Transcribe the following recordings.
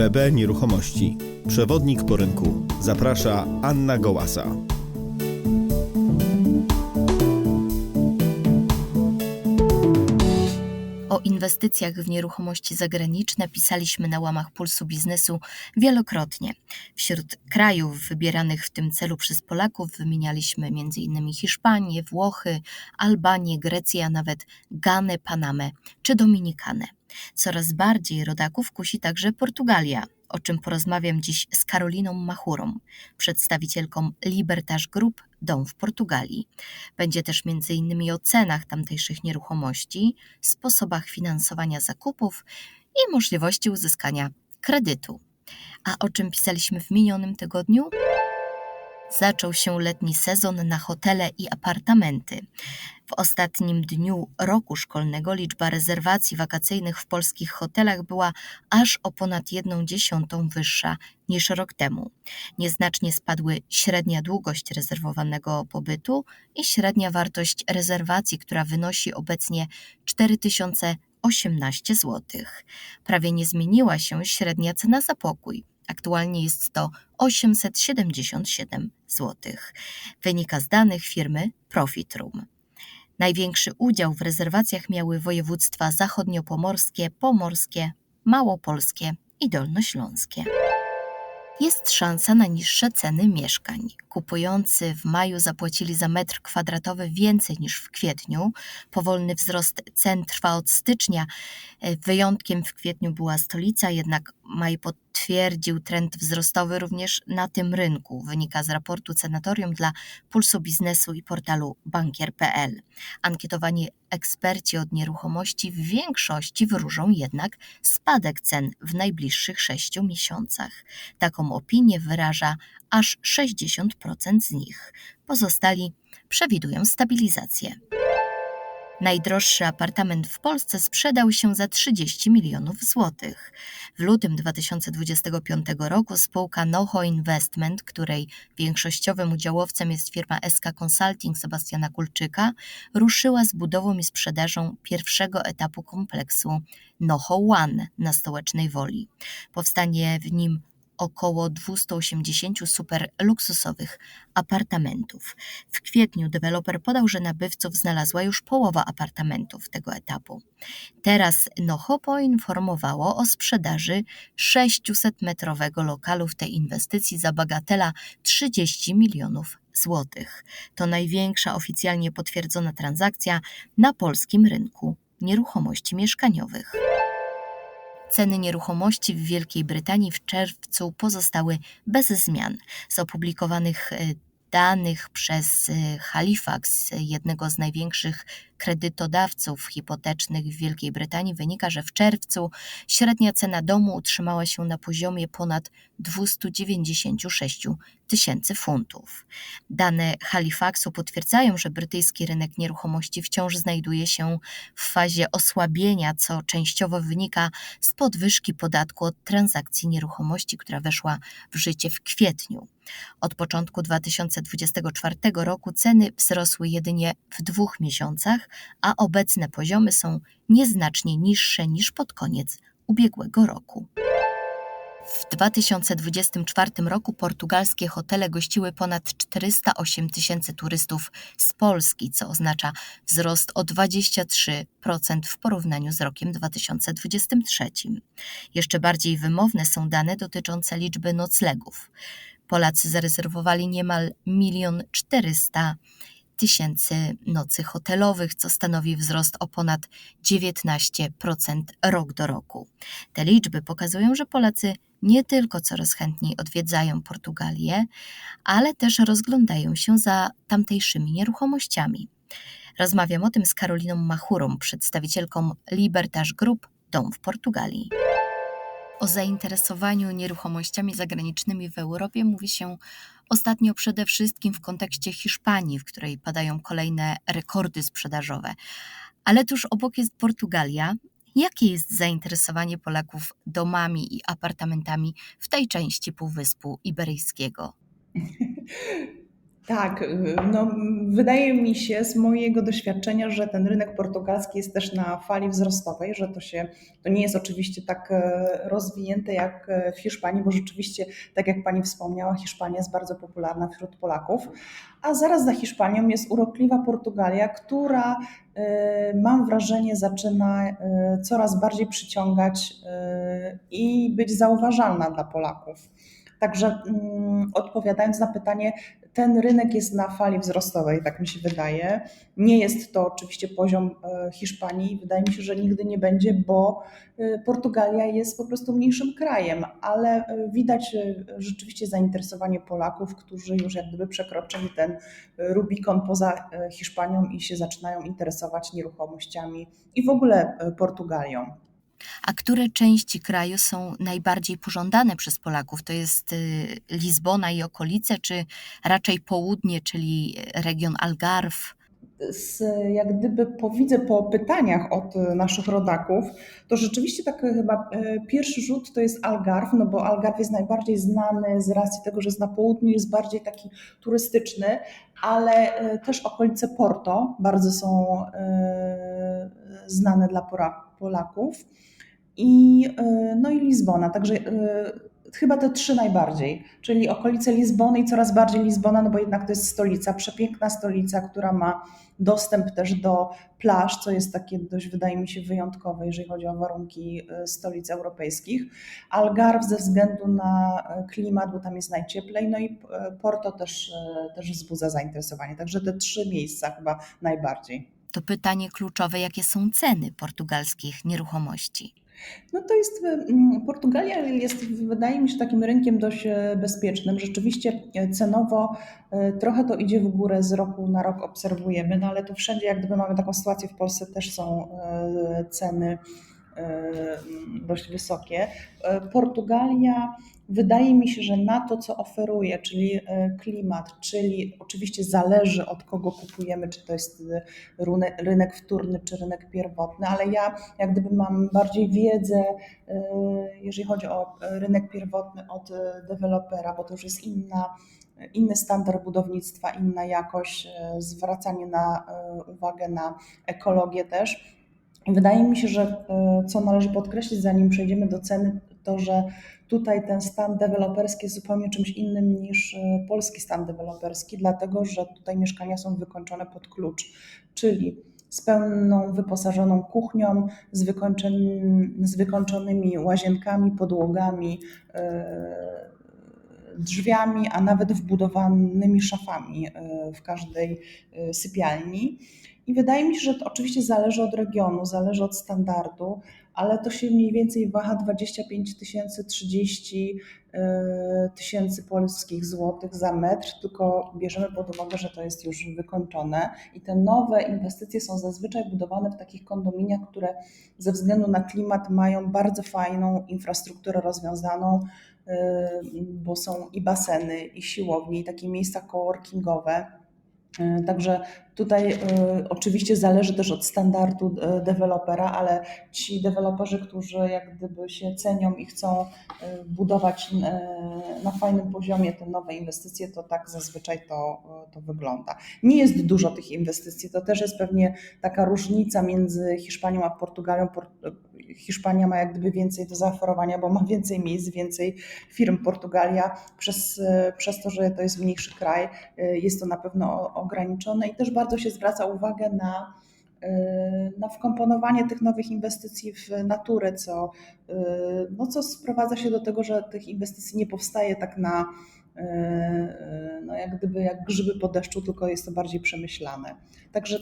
PB Nieruchomości. Przewodnik po rynku. Zaprasza Anna Gołasa. Inwestycjach w nieruchomości zagraniczne pisaliśmy na łamach Pulsu Biznesu wielokrotnie. Wśród krajów wybieranych w tym celu przez Polaków wymienialiśmy m.in. Hiszpanię, Włochy, Albanię, Grecję, a nawet Ganę, Panamę czy Dominikanę. Coraz bardziej rodaków kusi także Portugalia, o czym porozmawiam dziś z Karoliną Machurą, przedstawicielką Libertage Group Dom w Portugalii. Będzie też m.in. o cenach tamtejszych nieruchomości, sposobach finansowania zakupów i możliwości uzyskania kredytu. A o czym pisaliśmy w minionym tygodniu? Zaczął się letni sezon na hotele i apartamenty. W ostatnim dniu roku szkolnego liczba rezerwacji wakacyjnych w polskich hotelach była aż o ponad jedną dziesiątą wyższa niż rok temu. Nieznacznie spadły średnia długość rezerwowanego pobytu i średnia wartość rezerwacji, która wynosi obecnie 4018 zł. Prawie nie zmieniła się średnia cena za pokój. Aktualnie jest to 877 zł. Wynika z danych firmy Profitrum. Największy udział w rezerwacjach miały województwa zachodniopomorskie, pomorskie, małopolskie i dolnośląskie. Jest szansa na niższe ceny mieszkań. Kupujący w maju zapłacili za metr kwadratowy więcej niż w kwietniu. Powolny wzrost cen trwa od stycznia. Wyjątkiem w kwietniu była stolica, jednak maj potwierdził trend wzrostowy również na tym rynku, wynika z raportu Senatorium dla Pulsu Biznesu i portalu bankier.pl. Ankietowani eksperci od nieruchomości w większości wróżą jednak spadek cen w najbliższych sześciu miesiącach. Taką opinię wyraża aż 60% z nich. Pozostali przewidują stabilizację. Najdroższy apartament w Polsce sprzedał się za 30 milionów złotych. W lutym 2025 roku spółka Noho Investment, której większościowym udziałowcem jest firma SK Consulting Sebastiana Kulczyka, ruszyła z budową i sprzedażą pierwszego etapu kompleksu Noho One na Stołecznej Woli. Powstanie w nim około 280 super luksusowych apartamentów. W kwietniu deweloper podał, że nabywców znalazła już połowa apartamentów tego etapu. Teraz Noho poinformowało o sprzedaży 600-metrowego lokalu w tej inwestycji za bagatela 30 milionów złotych. To największa oficjalnie potwierdzona transakcja na polskim rynku nieruchomości mieszkaniowych. Ceny nieruchomości w Wielkiej Brytanii w czerwcu pozostały bez zmian. Z opublikowanych danych przez Halifax, jednego z największych kredytodawców hipotecznych w Wielkiej Brytanii, wynika, że w czerwcu średnia cena domu utrzymała się na poziomie ponad 296 tysięcy funtów. Dane Halifaxu potwierdzają, że brytyjski rynek nieruchomości wciąż znajduje się w fazie osłabienia, co częściowo wynika z podwyżki podatku od transakcji nieruchomości, która weszła w życie w kwietniu. Od początku 2024 roku ceny wzrosły jedynie w dwóch miesiącach, a obecne poziomy są nieznacznie niższe niż pod koniec ubiegłego roku. W 2024 roku portugalskie hotele gościły ponad 408 tysięcy turystów z Polski, co oznacza wzrost o 23% w porównaniu z rokiem 2023. Jeszcze bardziej wymowne są dane dotyczące liczby noclegów. Polacy zarezerwowali niemal 1 400 tysięcy nocy hotelowych, co stanowi wzrost o ponad 19% rok do roku. Te liczby pokazują, że Polacy nie tylko coraz chętniej odwiedzają Portugalię, ale też rozglądają się za tamtejszymi nieruchomościami. Rozmawiam o tym z Karoliną Machurą, przedstawicielką Libertage Group Dom w Portugalii. O zainteresowaniu nieruchomościami zagranicznymi w Europie mówi się ostatnio przede wszystkim w kontekście Hiszpanii, w której padają kolejne rekordy sprzedażowe. Ale tuż obok jest Portugalia. Jakie jest zainteresowanie Polaków domami i apartamentami w tej części Półwyspu Iberyjskiego? Tak, y, no, wydaje mi się z mojego doświadczenia, że ten rynek portugalski jest też na fali wzrostowej, że to się, to nie jest oczywiście tak e, rozwinięte jak e, w Hiszpanii, bo rzeczywiście, tak jak Pani wspomniała, Hiszpania jest bardzo popularna wśród Polaków, a zaraz za Hiszpanią jest urokliwa Portugalia, która e, mam wrażenie zaczyna coraz bardziej przyciągać i być zauważalna dla Polaków. Także mm, odpowiadając na pytanie, ten rynek jest na fali wzrostowej, tak mi się wydaje. Nie jest to oczywiście poziom e, Hiszpanii, wydaje mi się, że nigdy nie będzie, bo e, Portugalia jest po prostu mniejszym krajem, ale e, widać rzeczywiście zainteresowanie Polaków, którzy już jak gdyby przekroczyli ten Rubikon poza Hiszpanią i się zaczynają interesować nieruchomościami i w ogóle Portugalią. A które części kraju są najbardziej pożądane przez Polaków? To jest y, Lizbona i okolice, czy raczej południe, czyli region Algarve? Z, jak gdyby powidzę po pytaniach od naszych rodaków, to rzeczywiście tak chyba e, pierwszy rzut to jest Algarve, no bo Algarve jest najbardziej znany z racji tego, że jest na południu, jest bardziej taki turystyczny, ale e, też okolice Porto bardzo są e, znane dla Polaków i, no i Lizbona. Także chyba te trzy najbardziej, czyli okolice Lizbony i coraz bardziej Lizbona, no bo jednak to jest stolica, przepiękna stolica, która ma dostęp też do plaż, co jest takie dość, wydaje mi się, wyjątkowe, jeżeli chodzi o warunki e, stolic europejskich. Algarve ze względu na e, klimat, bo tam jest najcieplej, no i e, Porto też, też wzbudza zainteresowanie. Także te trzy miejsca chyba najbardziej. To pytanie kluczowe, jakie są ceny portugalskich nieruchomości? No to jest, Portugalia jest, wydaje mi się, takim rynkiem dość e, bezpiecznym. Rzeczywiście e, cenowo e, trochę to idzie w górę z roku na rok obserwujemy, no ale to wszędzie jak gdyby mamy taką sytuację w Polsce też są ceny dość wysokie. Portugalia wydaje mi się, że na to, co oferuje, czyli klimat, czyli oczywiście zależy od kogo kupujemy, czy to jest rynek wtórny, czy rynek pierwotny, ale ja jak gdyby mam bardziej wiedzę, jeżeli chodzi o rynek pierwotny od dewelopera, bo to już jest inna inny standard budownictwa, inna jakość, zwracanie na uwagę na ekologię też. Wydaje mi się, że e, co należy podkreślić, zanim przejdziemy do ceny, to że tutaj ten stan deweloperski jest zupełnie czymś innym niż e, polski stan deweloperski, dlatego że tutaj mieszkania są wykończone pod klucz, czyli z pełną wyposażoną kuchnią, z, z wykończonymi łazienkami, podłogami, e, drzwiami, a nawet wbudowanymi szafami w każdej sypialni. I wydaje mi się, że to oczywiście zależy od regionu, zależy od standardu, ale to się mniej więcej waha 25 tysięcy, 30 e, tysięcy polskich złotych za metr, tylko bierzemy pod uwagę, że to jest już wykończone i te nowe inwestycje są zazwyczaj budowane w takich kondominiach, które ze względu na klimat mają bardzo fajną infrastrukturę rozwiązaną, e, bo są i baseny, i siłownie, i takie miejsca coworkingowe. E, także Tutaj y, oczywiście zależy też od standardu y, dewelopera, ale ci deweloperzy, którzy jak gdyby się cenią i chcą y, budować na fajnym poziomie te nowe inwestycje, to tak zazwyczaj to, to wygląda. Nie jest dużo tych inwestycji, to też jest pewnie taka różnica między Hiszpanią a Portugalią. Hiszpania ma jak gdyby więcej do zaoferowania, bo ma więcej miejsc, więcej firm. Portugalia przez, przez to, że to jest mniejszy kraj, jest to na pewno ograniczone i też bardzo bardzo się zwraca uwagę na, y, na wkomponowanie tych nowych inwestycji w naturę, co, y, no co sprowadza się do tego, że tych inwestycji nie powstaje tak na, y, no jak gdyby jak grzyby po deszczu, tylko jest to bardziej przemyślane. Także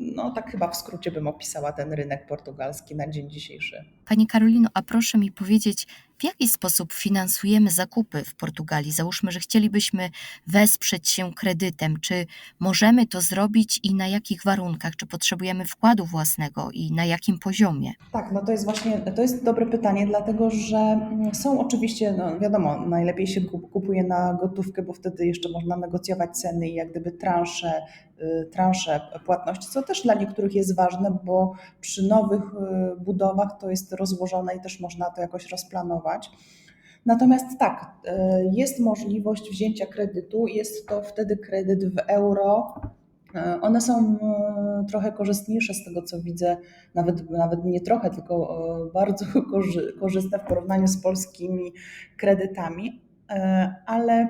no tak chyba w skrócie bym opisała ten rynek portugalski na dzień dzisiejszy. Pani Karolino, a proszę mi powiedzieć, w jaki sposób finansujemy zakupy w Portugalii? Załóżmy, że chcielibyśmy wesprzeć się kredytem. Czy możemy to zrobić i na jakich warunkach? Czy potrzebujemy wkładu własnego i na jakim poziomie? Tak, no to jest właśnie to jest dobre pytanie, dlatego że są oczywiście, no wiadomo, najlepiej się kupuje na gotówkę, bo wtedy jeszcze można negocjować ceny i jak gdyby transze, y, transze płatności, co też dla niektórych jest ważne, bo przy nowych y, budowach to jest rozłożone i też można to jakoś rozplanować. Natomiast tak, e, jest możliwość wzięcia kredytu, jest to wtedy kredyt w euro. E, One są e, trochę korzystniejsze z tego, co widzę, nawet, nawet nie trochę, tylko bardzo korzy- korzystne w porównaniu z polskimi kredytami. Ale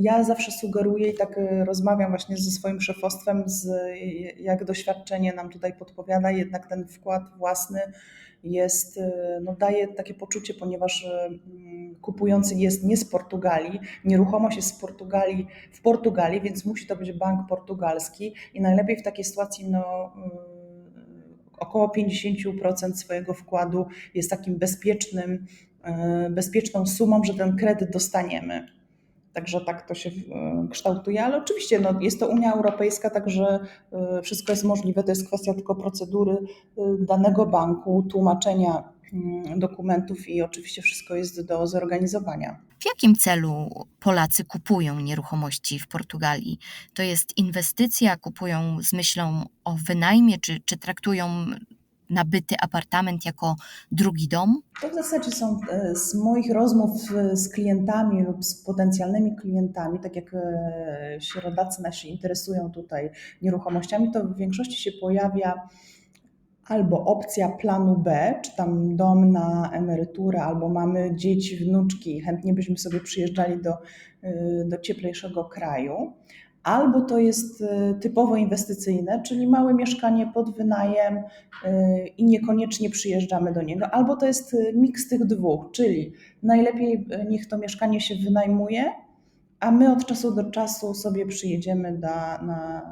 ja zawsze sugeruję i tak rozmawiam właśnie ze swoim szefostwem, z, jak doświadczenie nam tutaj podpowiada, jednak ten wkład własny jest, e, no daje takie poczucie, ponieważ e, mm, kupujący jest nie z Portugalii, nieruchomość jest z Portugalii, w Portugalii, więc musi to być bank portugalski i najlepiej w takiej sytuacji no, mm, około 50% swojego wkładu jest takim bezpiecznym, e, bezpieczną sumą, że ten kredyt dostaniemy. Także tak to się e, kształtuje, ale oczywiście no, jest to Unia Europejska, także e, wszystko jest możliwe. To jest kwestia tylko procedury e, danego banku, tłumaczenia mm, dokumentów i oczywiście wszystko jest do zorganizowania. W jakim celu Polacy kupują nieruchomości w Portugalii? To jest inwestycja, kupują z myślą o wynajmie, czy, czy traktują nabyty apartament jako drugi dom? To w zasadzie są e, z moich rozmów e, z klientami lub z potencjalnymi klientami, tak jak e, się rodacy nasi interesują tutaj nieruchomościami, to w większości się pojawia albo opcja planu B, czy tam dom na emeryturę, albo mamy dzieci, wnuczki, chętnie byśmy sobie przyjeżdżali do, do cieplejszego kraju. Albo to jest y, typowo inwestycyjne, czyli małe mieszkanie pod wynajem y, i niekoniecznie przyjeżdżamy do niego, albo to jest y, miks tych dwóch, czyli najlepiej niech to mieszkanie się wynajmuje, a my od czasu do czasu sobie przyjedziemy da, na,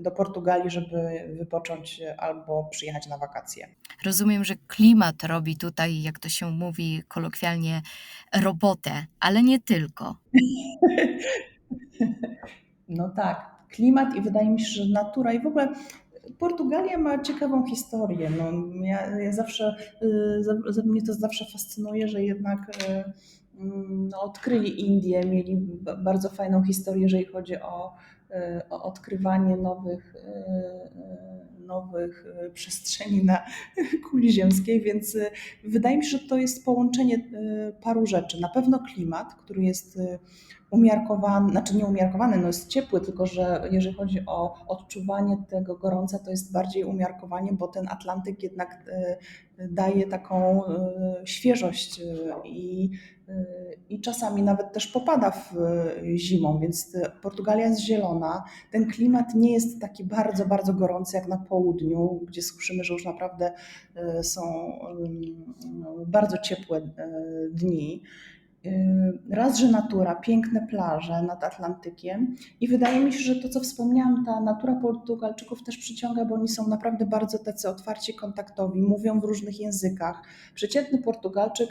do Portugalii, żeby wypocząć albo przyjechać na wakacje. Rozumiem, że klimat robi tutaj, jak to się mówi kolokwialnie, robotę, ale nie tylko. No tak, klimat i wydaje mi się, że natura i w ogóle Portugalia ma ciekawą historię. No, ja, ja zawsze, y, mnie to zawsze fascynuje, że jednak y, mm, no, odkryli Indię, mieli bardzo fajną historię, jeżeli chodzi o, y, o odkrywanie nowych, y, y, nowych y, przestrzeni na kuli ziemskiej, więc y, wydaje mi się, że to jest połączenie y, paru rzeczy. Na pewno klimat, który jest umiarkowany, znaczy nie umiarkowany, no jest ciepły, tylko że jeżeli chodzi o odczuwanie tego gorąca, to jest bardziej umiarkowanie, bo ten Atlantyk jednak daje taką świeżość i, i czasami nawet też popada w y, zimą, więc y, Portugalia jest zielona. Ten klimat nie jest taki bardzo, bardzo gorący jak na południu, gdzie słyszymy, że już naprawdę y, są y, bardzo ciepłe dni. Raz, że natura, piękne plaże nad Atlantykiem i wydaje mi się, że to, co wspomniałam, ta natura Portugalczyków też przyciąga, bo oni są naprawdę bardzo tacy otwarci, kontaktowi, mówią w różnych językach. Przeciętny Portugalczyk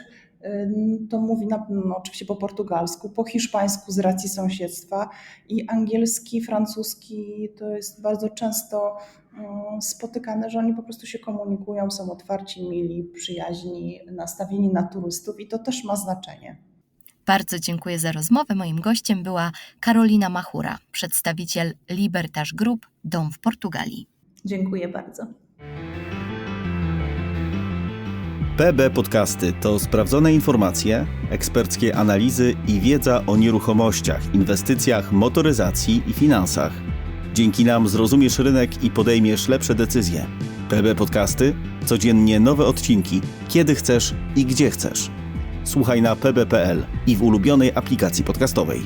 to mówi na, no, oczywiście po portugalsku, po hiszpańsku z racji sąsiedztwa i angielski, francuski to jest bardzo często mm, spotykane, że oni po prostu się komunikują, są otwarci, mili, przyjaźni, nastawieni na turystów i to też ma znaczenie. Bardzo dziękuję za rozmowę. Moim gościem była Karolina Machura, przedstawiciel Libertaż Group Dom w Portugalii. Dziękuję bardzo. PB Podcasty to sprawdzone informacje, eksperckie analizy i wiedza o nieruchomościach, inwestycjach, motoryzacji i finansach. Dzięki nam zrozumiesz rynek i podejmiesz lepsze decyzje. PB Podcasty codziennie nowe odcinki, kiedy chcesz i gdzie chcesz. Słuchaj na pb.pl i w ulubionej aplikacji podcastowej.